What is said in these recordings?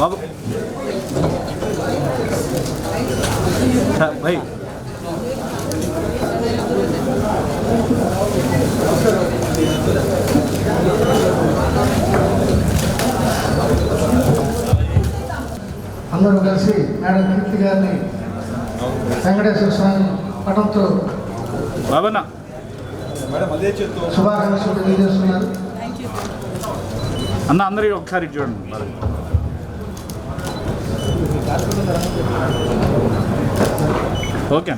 బాబు. భయ్ అందరూ కలిసి మేడం కీర్తి గారిని వెంకటేశ్వర స్వామి పటంతో శుభాకాంక్షలు తెలియజేస్తున్నారు. అన్న అందరికీ ఒకసారి చూడండి. ఓకేనా ఓకే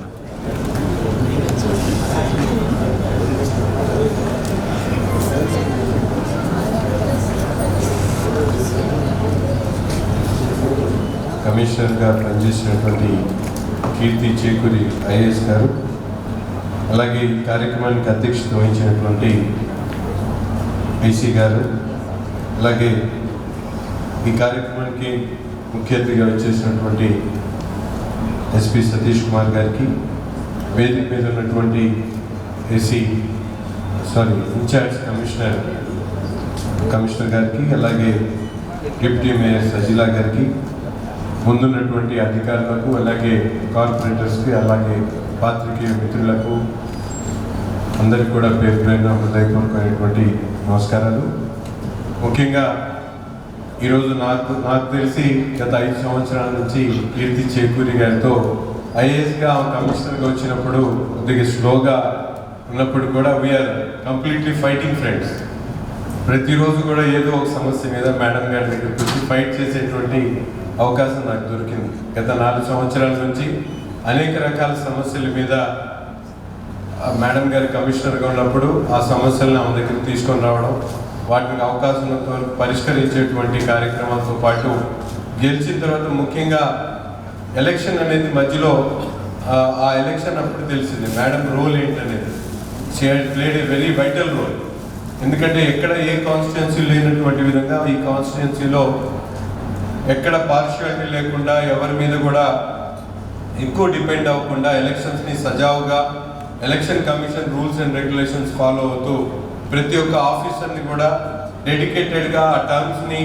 కమిషనర్గా పనిచేసినటువంటి కీర్తి చేకూరి ఐఏఎస్ గారు అలాగే ఈ కార్యక్రమానికి అధ్యక్షత వహించినటువంటి ఐసీ గారు అలాగే ఈ కార్యక్రమానికి ముఖ్య అతిథిగా వచ్చేసినటువంటి ఎస్పి సతీష్ కుమార్ గారికి వేదిక మీద ఉన్నటువంటి AC sorry incharge commissioner commissioner గారికి అలాగే డిప్యూటీ మేయర్ సజిలా గారికి ముందున్నటువంటి అధికారులకు అలాగే కార్పొరేటర్స్కి అలాగే పాత్రికేయ మిత్రులకు అందరికీ కూడా పేరు పేరున హృదయపూర్వకమైనటువంటి నమస్కారాలు. ముఖ్యంగా ఈరోజు నాకు నాకు తెలిసి గత ఐదు సంవత్సరాల నుంచి కీర్తి చేకూరి గారితో ఐఏఎస్గా కమిషనర్గా వచ్చినప్పుడు కొద్దిగా స్లోగా ఉన్నప్పుడు కూడా వీఆర్ కంప్లీట్లీ ఫైటింగ్ ఫ్రెండ్స్ ప్రతిరోజు కూడా ఏదో ఒక సమస్య మీద మేడం గారి దగ్గరికి వచ్చి ఫైట్ చేసేటువంటి అవకాశం నాకు దొరికింది. గత నాలుగు సంవత్సరాల నుంచి అనేక రకాల సమస్యల మీద మేడం గారి కమిషనర్గా ఉన్నప్పుడు ఆ సమస్యలను ఆమె దగ్గర తీసుకొని రావడం వాటికి అవకాశం ఉన్నంత వరకు పరిష్కరించేటువంటి కార్యక్రమాలతో పాటు గెలిచిన తర్వాత ముఖ్యంగా ఎలక్షన్ అనేది మధ్యలో ఆ, ఎలక్షన్ అప్పుడు తెలిసింది మేడం రోల్ ఏంటనేది. She had played a very vital role. ఎందుకంటే ఎక్కడ ఏ కాన్స్టిట్యున్సీ లేనటువంటి విధంగా ఈ కాన్స్టిట్యున్సీలో ఎక్కడ పార్షియాలిటీ లేకుండా ఎవరి మీద కూడా ఎక్కువ డిపెండ్ అవ్వకుండా ఎలక్షన్స్ని సజావుగా election commission rules and regulations follow అవుతూ ప్రతి ఒక్క ఆఫీసర్ని కూడా డెడికేటెడ్గా ఆ టర్మ్స్ని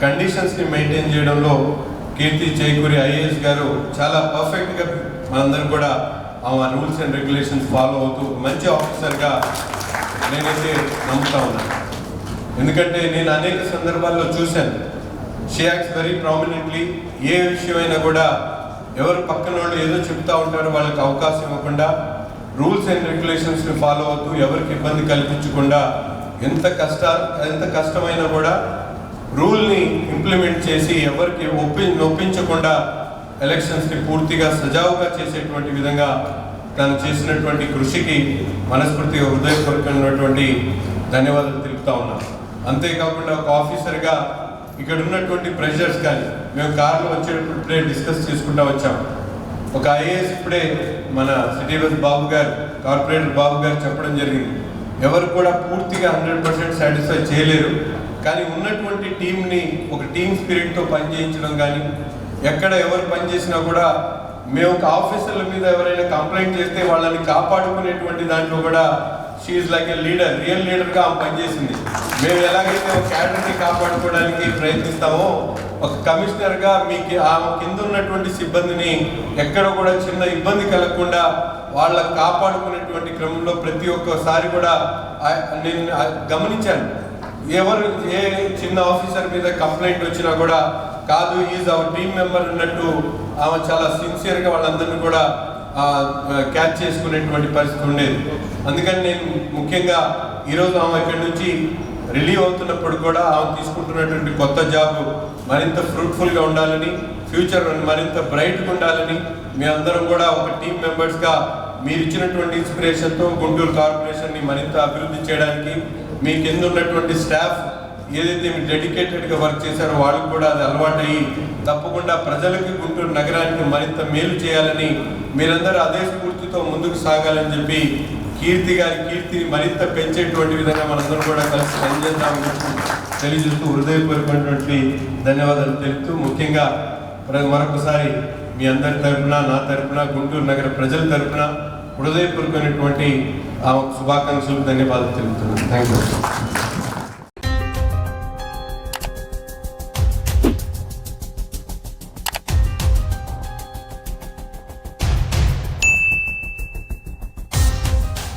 కండిషన్స్ని మెయింటైన్ చేయడంలో కీర్తి చేకూరి ఐఏఎస్ గారు చాలా పర్ఫెక్ట్గా మనందరం కూడా ఆ రూల్స్ అండ్ రెగ్యులేషన్స్ ఫాలో అవుతూ మంచి ఆఫీసర్గా నేనైతే నమ్ముతా ఉన్నాను ఎందుకంటే నేను అనేక సందర్భాల్లో చూశాను. She acts very prominently. ఏ విషయమైనా కూడా ఎవరు పక్కన వాళ్ళు ఏదో చెప్తా ఉంటారో వాళ్ళకి అవకాశం ఇవ్వకుండా రూల్స్ అండ్ రెగ్యులేషన్స్ని ఫాలో అవుతూ ఎవరికి ఇబ్బంది కల్పించకుండా ఎంత కష్ట ఎంత కష్టమైనా కూడా రూల్ని ఇంప్లిమెంట్ చేసి ఎవరికి ఒప్పి నొప్పించకుండా ఎలక్షన్స్ని పూర్తిగా సజావుగా చేసేటువంటి విధంగా తను చేసినటువంటి కృషికి మనస్ఫూర్తిగా హృదయపూర్వకమైనటువంటి ధన్యవాదాలు తెలుపుతా ఉన్నాను అంతేకాకుండా ఒక ఆఫీసర్గా ఇక్కడ ఉన్నటువంటి ప్రెషర్స్ కానీ మేము కార్లో వచ్చేటప్పుడు డిస్కస్ చేసుకుంటా వచ్చాము ఒక ఐఏఎస్ ఇప్పుడే మన సిటీ బస్ బాబు గారు కార్పొరేటర్ బాబు గారు చెప్పడం జరిగింది. ఎవరు కూడా పూర్తిగా హండ్రెడ్ పర్సెంట్ సాటిస్ఫై చేయలేరు. కానీ ఉన్నటువంటి టీంని ఒక టీం స్పిరిట్తో పనిచేయించడం కానీ ఎక్కడ ఎవరు పనిచేసినా కూడా మేము ఒక ఆఫీసర్ల మీద ఎవరైనా కంప్లైంట్ చేస్తే వాళ్ళని కాపాడుకునేటువంటి దాంట్లో కూడా she like a leader real లీడర్గా ఆమె పనిచేసింది. మేము ఎలాగైతే ఒక క్యాడర్ని కాపాడుకోవడానికి ప్రయత్నిస్తామో ఒక కమిషనర్గా మీకు ఆమె కింద ఉన్నటువంటి సిబ్బందిని ఎక్కడ కూడా చిన్న ఇబ్బంది కలగకుండా వాళ్ళని కాపాడుకునేటువంటి క్రమంలో ప్రతి ఒక్కసారి కూడా నేను గమనించాను. ఎవరు ఏ చిన్న ఆఫీసర్ మీద కంప్లైంట్ వచ్చినా కూడా కాదు ఈజ్ అవర్ టీమ్ మెంబర్ అన్నట్టు ఆమె చాలా సిన్సియర్గా వాళ్ళందరినీ కూడా క్యాచ్ చేసుకునేటువంటి పరిస్థితి ఉండేది. అందుకని నేను ముఖ్యంగా ఈరోజు ఆమె ఇక్కడి నుంచి రిలీవ్ అవుతున్నప్పుడు కూడా ఆమె తీసుకుంటున్నటువంటి కొత్త జాబ్ మరింత ఫ్రూట్ఫుల్గా ఉండాలని ఫ్యూచర్ మరింత బ్రైట్గా ఉండాలని మీ అందరం కూడా ఒక టీం మెంబర్స్గా మీరు ఇచ్చినటువంటి ఇన్స్పిరేషన్తో గుంటూరు కార్పొరేషన్ని మరింత అభివృద్ధి చేయడానికి మీ కింద ఉన్నటువంటి స్టాఫ్ ఏదైతే మీరు డెడికేటెడ్గా వర్క్ చేశారో వాళ్ళకి కూడా అది అలవాటయ్యి తప్పకుండా ప్రజలకి గుంటూరు నగరానికి మరింత మేలు చేయాలని మీరందరూ అదే స్ఫూర్తితో ముందుకు సాగాలని చెప్పి కీర్తి గారి కీర్తిని మరింత పెంచేటువంటి విధంగా మనందరం కూడా కలిసి పనిచేద్దామని తెలియజేస్తూ హృదయపూర్వకమైనటువంటి ధన్యవాదాలు తెలుపుతూ ముఖ్యంగా మరొకసారి మీ అందరి తరపున నా తరపున గుంటూరు నగర ప్రజల తరఫున హృదయపూర్వకమైనటువంటి ఆ శుభాకాంక్షలు ధన్యవాదాలు తెలుపుతున్నాను. Thank you